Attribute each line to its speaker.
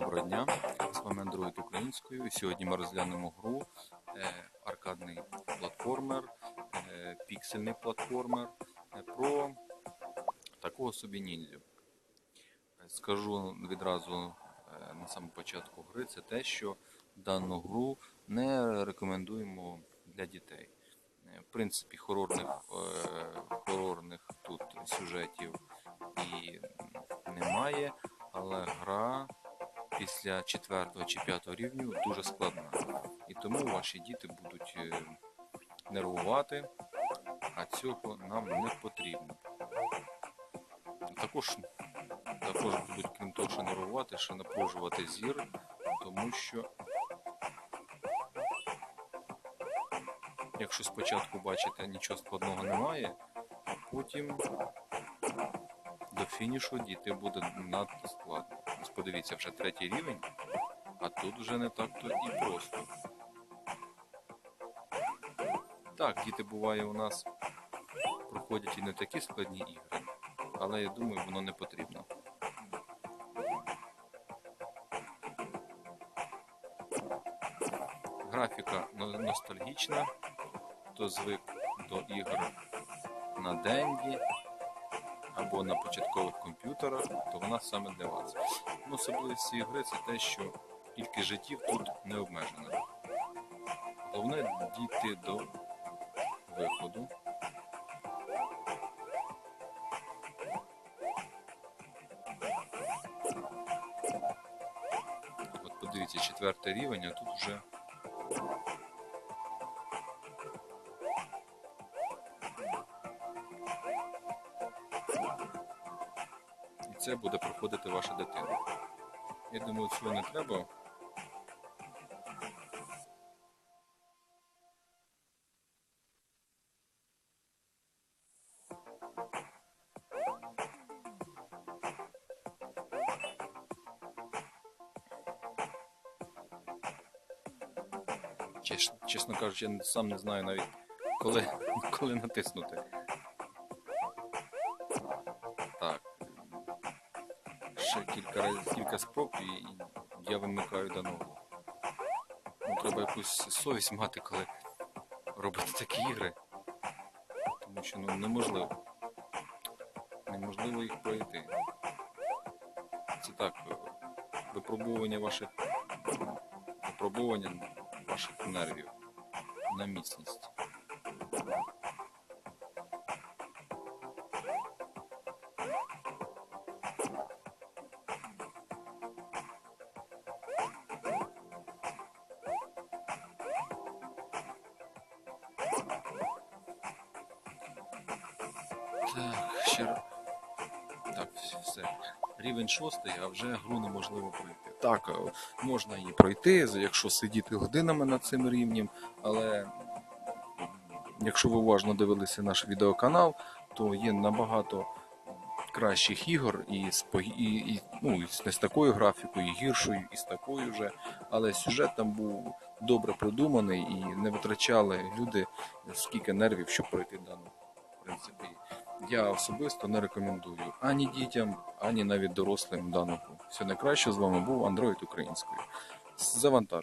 Speaker 1: Доброго дня, з вами Android українською. Сьогодні ми розглянемо гру е, аркадний платформер, е, піксельний платформер е, про такого собі ніндзю. Е, Скажу відразу е, на самому початку гри, це те, що дану гру не рекомендуємо для дітей. Е, В принципі, хорорних, е, хорорних тут сюжетів і немає, але гра після 4 чи 5 рівню дуже складна. І тому ваші діти будуть е, нервувати, а цього нам не потрібно. Також, також будуть, крім того, що нервувати, ще напружувати зір, тому що якщо спочатку бачите нічого складного немає, а потім до фінішу дійти буде надто складно. Ось подивіться, вже третій рівень, а тут вже не так-то і просто. Так, діти буває у нас проходять і не такі складні ігри, але я думаю, воно не потрібно. Графіка ностальгічна, хто звик до ігор на денді або на початкових комп'ютерах, то вона саме для вас. Ну, особливість цієї гри це те, що кількість життів тут не обмежена. Головне дійти до виходу. От подивіться, четвертий рівень, а тут вже це буде проходити ваша дитина. Я думаю, цього не треба. Чесно кажучи, я сам не знаю навіть коли, коли натиснути. Ще кілька кілька спроб і я вимикаю дану. Ну, треба якусь совість мати, коли робити такі ігри. Тому що ну, неможливо. Неможливо їх пройти. Це так, випробування ваших випробування ваших нервів на міцність. Так, ще. Так, все. Рівень шостий, а вже гру неможливо пройти. Так, е, можна її пройти, якщо сидіти годинами над цим рівнем, але якщо ви уважно дивилися наш відеоканал, то є набагато кращих ігор і з, і, і, ну, і з такою графікою, і гіршою, і з такою вже. Але сюжет там був добре продуманий і не витрачали люди скільки нервів, щоб пройти дану. В принципі, я особисто не рекомендую ані дітям, ані навіть дорослим дану. Все найкраще з вами був Android українською. Завантаж.